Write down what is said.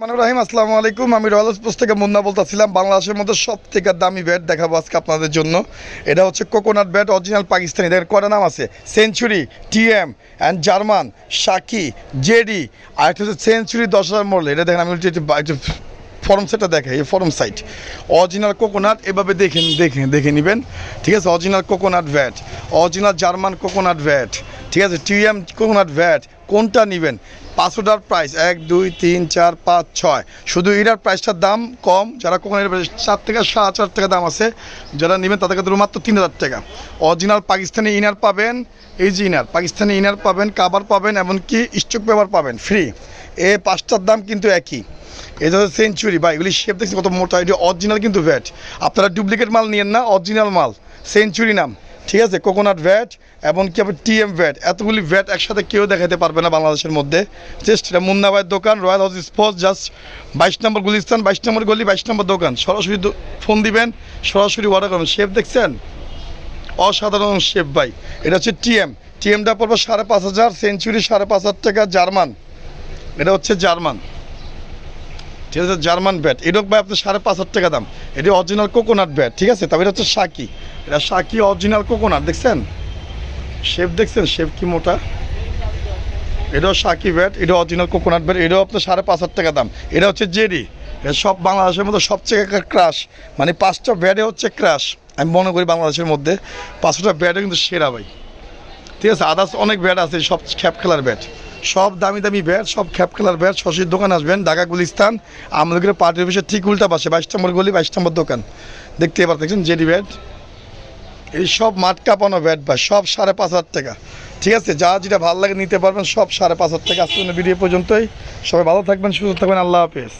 মানুর রাহিম, আসসালামু আলাইকুম। আমি রয়্যাল পোস্ট থেকে মুন্না বলতেছিলাম, বাংলাদেশের মধ্যে সব থেকে দামি ব্যাট দেখাবো আজকে আপনাদের জন্য। এটা হচ্ছে কোকোনাট ব্যাট, অরিজিনাল পাকিস্তানি। এদের কয়টা নাম আছে? Century, TM, and German, Psaki, JD. আর একটা হচ্ছে সেঞ্চুরি, দশ হাজার মডেল। এটা দেখেন, আমি একটু- ফরম সেটটা দেখে এই ফরম সাইট অরিজিনাল কোকোনাট, এভাবে দেখে দেখে দেখে নেবেন। ঠিক আছে? Original coconut bat original German coconut bat ঠিক আছে টিএম কোকোনাট ভ্যাট কোনটা নেবেন? পাঁচশোটার প্রাইস এক, দুই, তিন, চার, পাঁচ, ছয়। শুধু এটার প্রাইসটার দাম কম, যারা কোকোনাটের প্রাইস চার থেকে সাত হাজার টাকা দাম আছে, যারা নেবেন তাদের কাছে মাত্র তিন হাজার টাকা। অরিজিনাল পাকিস্তানি ইনার পাবেন, এই যে ইনার পাকিস্তানি ইনার পাবেন কাবার পাবেন, এমনকি স্টক পেপার পাবেন ফ্রি এ পাঁচটার দাম কিন্তু একই। এটা হচ্ছে সেঞ্চুরি বা এগুলি শেপ দেখছি কত মোটা, এটি অরিজিনাল কিন্তু ভ্যাট আপনারা ডুপ্লিকেট মাল নিয়েন না অরিজিনাল মাল। সেঞ্চুরি নাম। ঠিক আছে কোকোনাট ভ্যাট এমনকি আবার টিএম ভ্যাট এতগুলি ভ্যাট একসাথে কেউ দেখাতে পারবে না বাংলাদেশের মধ্যে। জাস্ট এটা মুন্নাবাইয়ের দোকান রয়্যাল হাউস স্পোর্টস জাস্ট বাইশ নম্বর গুলিস্তান, বাইশ নম্বর গলি, বাইশ নম্বর দোকান। সরাসরি ফোন দিবেন, সরাসরি অর্ডার করবেন। শেপ দেখছেন? অসাধারণ শেপ ভাই। এটা হচ্ছে টিএম টিএমটা পড়বে সাড়ে পাঁচ হাজার সেঞ্চুরি সাড়ে পাঁচ হাজার টাকা জার্মান। এটা হচ্ছে জার্মান। ঠিক আছে, জার্মান ব্যাট এটাও ভাই আপনার সাড়ে পাঁচ হাজার টাকা দাম। এটি অরিজিনাল কোকোনাট ব্যাট ঠিক আছে? তবে এটা হচ্ছে সাকি। এটা সাকি অরিজিনাল কোকোনাট দেখছেন? শেপ দেখছেন? শেপ কি মোটা? এটাও সাকি ব্যাট এটা অরিজিনাল কোকোনাট ব্যাট এটাও আপনার সাড়ে পাঁচ হাজার টাকা দাম। এটা হচ্ছে জেডি এটা সব বাংলাদেশের মধ্যে সবচেয়ে ক্রাশ মানে পাঁচটা ব্যাটে হচ্ছে ক্রাশ আমি মনে করি বাংলাদেশের মধ্যে পাঁচটা ব্যাটে কিন্তু সেরা ভাই। ঠিক আছে আদার্স অনেক ব্যাট আছে, সব খ্যাপ খেলার ব্যাট সব দামি দামি ব্যাট সব খ্যাপ খেলার ব্যাট শশীর দোকান আসবেন, ঢাকা গুলিস্তান আমাদের পার্টির অফিসের ঠিক উল্টা পাশে, বাইশ নম্বর গলি, বাইশ নম্বর দোকান। দেখতে দেখছেন জেডি ব্যাট এই সব মাঠ কাঁপানো ব্যাট বা সব সাড়ে পাঁচ হাজার টাকা। ঠিক আছে? যা যেটা ভালো লাগে নিতে পারবেন, সব সাড়ে পাঁচ হাজার টাকা। আজকে ভিডিও পর্যন্তই। সবাই ভালো থাকবেন, সুস্থ থাকবেন। আল্লাহ হাফেজ।